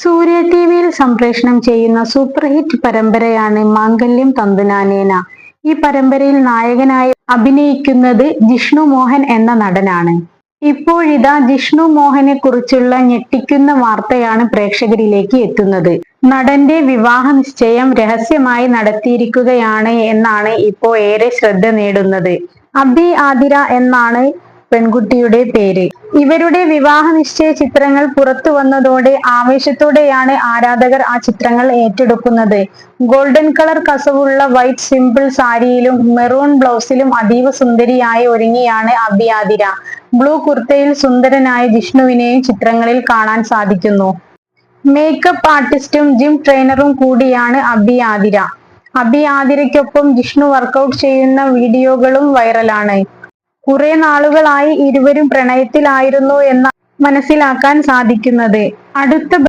സൂര്യ T വിയിൽ സംപ്രേഷണം ചെയ്യുന്ന സൂപ്പർ ഹിറ്റ് പരമ്പരയാണ് മാംഗല്യം തന്തുനാനേന. ഈ പരമ്പരയിൽ നായകനായി അഭിനയിക്കുന്നത് ജിഷ്ണു മോഹൻ എന്ന നടനാണ്. ഇപ്പോഴിതാ ജിഷ്ണു മോഹനെ കുറിച്ചുള്ള ഞെട്ടിക്കുന്ന വാർത്തയാണ് പ്രേക്ഷകരിലേക്ക് എത്തുന്നത്. നടന്റെ വിവാഹ നിശ്ചയം രഹസ്യമായി നടത്തിയിരിക്കുകയാണ് എന്നാണ് ഇപ്പോൾ ഏറെ ശ്രദ്ധ നേടുന്നത്. അബി ആതിര എന്നാണ് പെൺകുട്ടിയുടെ പേര്. ഇവരുടെ വിവാഹ നിശ്ചയ ചിത്രങ്ങൾ പുറത്തു വന്നതോടെ ആവേശത്തോടെയാണ് ആരാധകർ ആ ചിത്രങ്ങൾ ഏറ്റെടുക്കുന്നത്. ഗോൾഡൻ കളർ കസവുള്ള വൈറ്റ് സിമ്പിൾ സാരിയിലും മെറൂൺ ബ്ലൗസിലും അതീവ സുന്ദരിയായി ഒരുങ്ങിയാണ് അബിയാതിര ബ്ലൂ കുർത്തയിൽ സുന്ദരനായ ജിഷ്ണുവിനെയും ചിത്രങ്ങളിൽ കാണാൻ സാധിക്കുന്നു. മേക്കപ്പ് ആർട്ടിസ്റ്റും ജിം ട്രെയിനറും കൂടിയാണ് അബി ആതിര അബി ആതിരയ്ക്കൊപ്പം ജിഷ്ണു വർക്കൗട്ട് ചെയ്യുന്ന വീഡിയോകളും വൈറലാണ്. കുറെ നാളുകളായി ഇരുവരും പ്രണയത്തിലായിരുന്നു എന്ന മനസ്സിലാക്കാൻ സാധിക്കുന്നത്. അടുത്ത